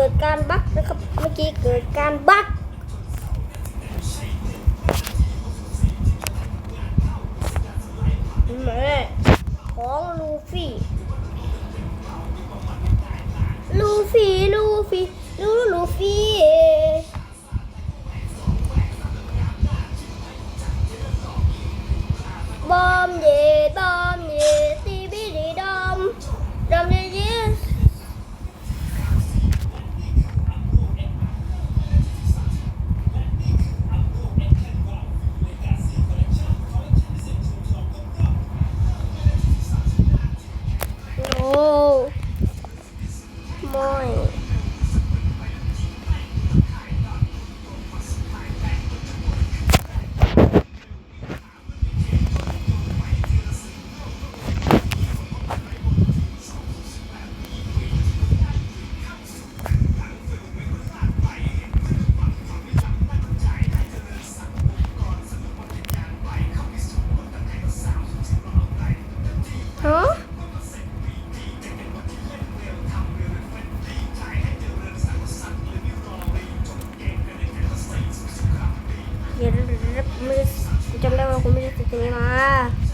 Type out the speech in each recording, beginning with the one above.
เกิดการบั๊กนะครับ เมื่อกี้เกิดการบั๊กแม่ของลูฟี่ ตร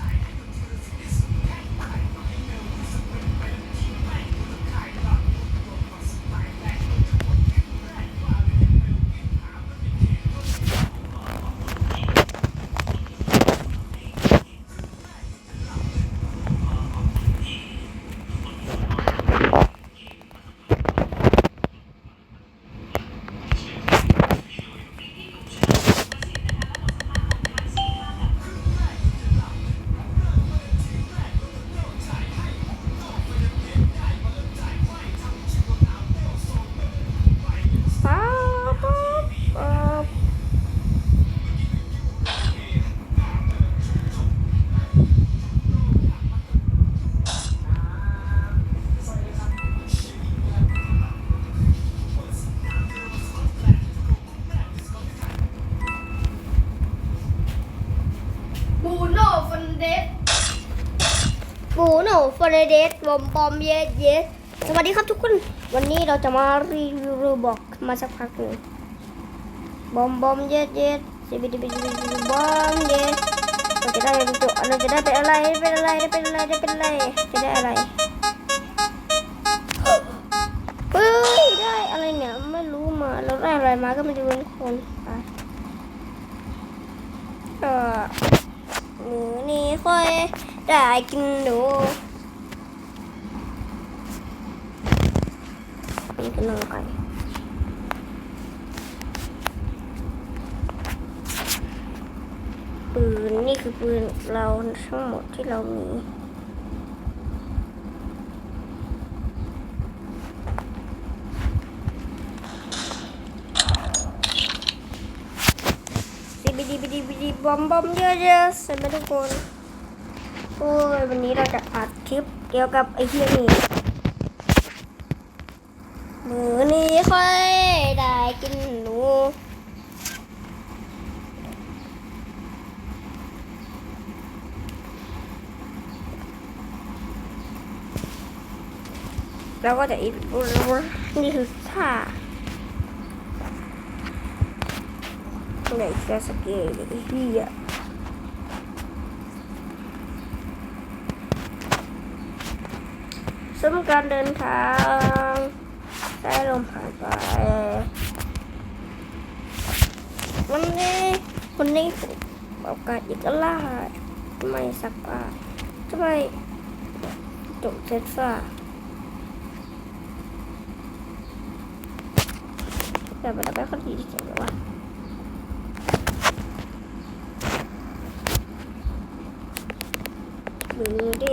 บูโน่ฟันเดสบูโน่ฟันเดสบอมบอมเยสเยสสวัสดีครับทุกคน วันนี้เราจะมารีวิวโรบอกมาสักพักหนึ่งบอมบอมเยสเยสสิบิดิบิดิบิดิบอมเยสเราจะได้เป็นตัวเราจะได้เป็นอะไรเป็นอะไรเป็นอะไรเป็นอะไรจะได้อะไรเฮ้ยได้อะไรเนี่ยไม่รู้มาเราได้อะไรมาก็ไม่รู้ทุกคนไปเออ มือนี้ค่อยได้กินดูนี่ก็นั่อนปืน นี่คือปืนเราทั้งหมดที่เรามี บิดีบิดีบิดีบอมบอมเยอะๆใส่ไปทุกคนโอ้ยวันนี้เราจะอัดคลิปเกี่ยวกับไอ้เฮียนี่มือนี้ค่อยได้กินหนูแล้วก็จะอีกนี่คือท่า ไหนจะสเกลไอ้เหี้ยซึ่งการเดินทางได้ลมหายไปวันนี้วันนี้ผมโอกาสอีกล่าทำไมสักผ้าทำไมจบเซตฟ้าแต่ไม่ได้คนดีที่สุดแล้ววะ มือดี